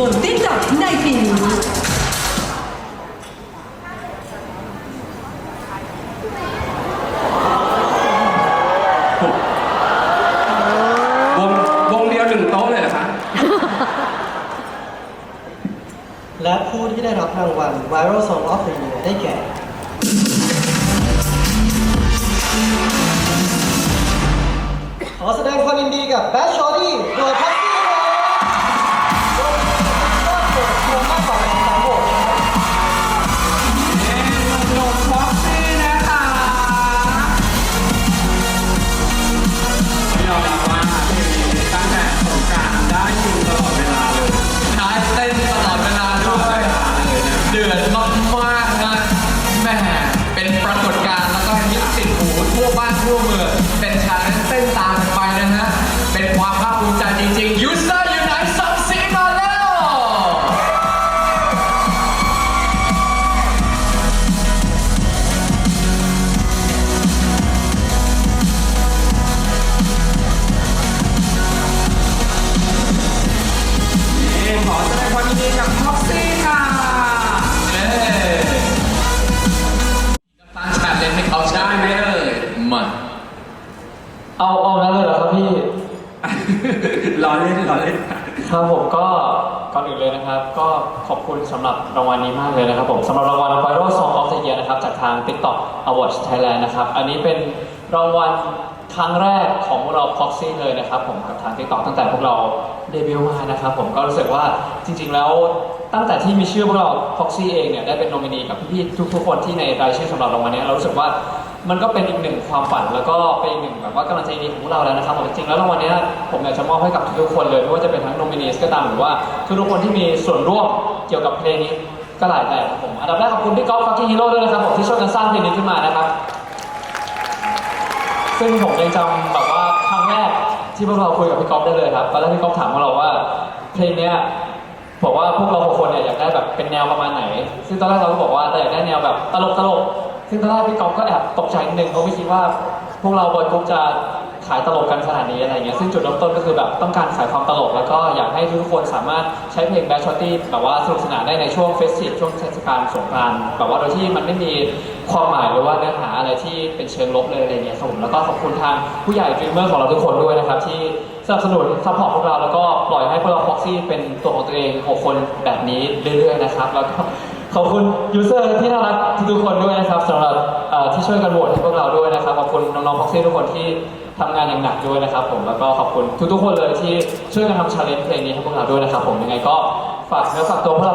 บนติ๊กต็อกในปีนี้วงเดียวหนึ่งโต๊ะเลยเหรอคะและผู้ที่ได้รับรางวัล Viral Song of the Year ได้แก่ ขอแสดงความยินดีกับ Best ได้ไหมเอ่ยมาเอาเอานั้นเลยเหรอครับพี่ล้อเล่นล้อเล่นครับผมก็ก่อนอื่นเลยนะครับ ก็ขอบคุณสำหรับรางวัลนี้มากเลยนะครับผมสำหรับรางวัล Viral Song of the Year นะครับ จากทาง TikTok Awards Thailand นะครับ อันนี้เป็นรางวัลครั้งแรกของพวกเรา Proxy เลยนะครับผมกับทาง TikTok ตั้งแต่พวกเราเดบิวต์มานะครับผมก็รู้สึกว่าจริง ๆ แล้วตั้งแต่ที่มีชื่อพวกเรา Proxy เองเนี่ยได้เป็นโนมินีกับพี่ๆทุกๆคนที่ในรายชื่อสำหรับรางวัลนี้เรารู้สึกว่า มันก็เป็นอีกหนึ่งความฝันแล้วก็เป็นอีกหนึ่งแบบว่ากำลังใจดีของพวกเราแล้วนะครับผมจริงๆแล้วรางวัลเนี้ยผมอยากจะมอบให้กับทุกๆคนเลยไม่ว่าจะเป็นทั้งโนมินีสก็ตามหรือว่าทุกๆคนที่มีส่วนร่วมเกี่ยวกับเพลงนี้ก็หลายแบบครับผมอันดับแรกขอบคุณพี่ก๊อฟฟักกิ้งฮีโร่ด้วยนะครับผมที่ช่วยกันสร้างเพลงนี้ขึ้นมานะครับ ซึ่งผมยังจำแบบว่าครั้งแรกที่พวกเราคุยกับพี่ก๊อฟได้เลยครับตอนแรกพี่ก๊อฟถามพวกเราว่าเพลงเนี้ยบอกว่าพวกเราหกคนเนี่ยอยากได้แบบเป็นแนวประมาณไหน ซึ่งตอนแรกเราก็บอกว่าแต่อยากได้แนวแบบตลกตลก ซึ่งตอนแรกพี่ก๊อฟก็แอบตกใจนิดนึงเพราะไม่คิดว่าพวกเราบอยกรุ๊ปจะขายตลกกันขนาดนี้อะไรเงี้ยซึ่งจุดเริ่มต้นก็คือแบบต้องการขายความตลก แล้วก็อยากให้ทุกคนสามารถใช้เพลงแบชชอตตี้แบบว่าสนุกสนานได้ในช่วงเฟสติฟช่วงเทศกาลสงกรานต์แบบว่าโดยที่มันไม่มีความหมายหรือว่าเนื้อหาอะไรที่เป็นเชิงลบเลยอะไรเงี้ยครับผมแล้วก็ขอบคุณทางผู้ใหญ่ดรีมเมอร์ของเราทุกคนด้วยนะครับที่สนับสนุนซัพพอร์ตพวกเราแล้วก็ปล่อยให้พวกเราพ็อกซี่เป็นตัวของตัวเองหกคนแบบนี้เรื่อยๆนะครับแล้วก็ ขอบคุณยูเซอร์ที่น่ารักทุกๆคนด้วยนะครับสำหรับเอ่อที่ช่วยกันโหวตให้พวกเราด้วยนะครับขอบคุณน้องๆพ็อกซี่ทุกคนที่ทำงานอย่างหนักด้วยนะครับ ผมแล้วก็ขอบคุณทุกๆคนเลยที่ช่วยกันทำชาเลนจ์เพลงนี้ให้พวกเราด้วยนะครับ ผมยังไงก็ฝากเนื้อฝากตัวพวกเรา